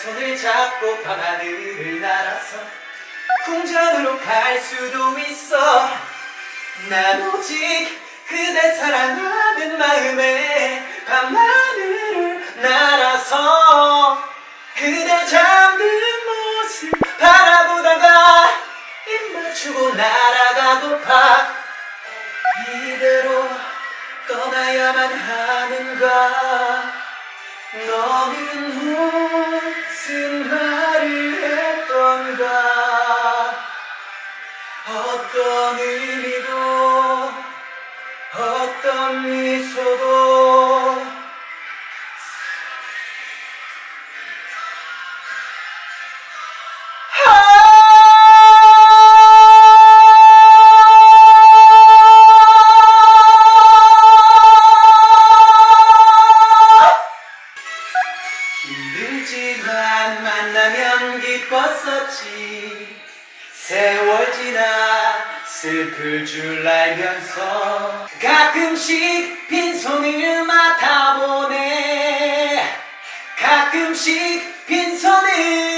손을 잡고 밤하늘을 날아서 궁전으로 갈 수도 있어. 난 오직 그대 사랑하는 마음에 밤하늘을 날아서 그대 잠든 모습 바라보다가 입 맞추고 날아가고파 이대로 떠나야만 하는가 너는 무슨 말을 했던가? 어떤 의미도 어떤 미소도 힘들지만 만나면 기뻤었지. 세월 지나 슬플 줄 알면서 가끔씩 빈손을 맡아보네. 가끔씩 빈손을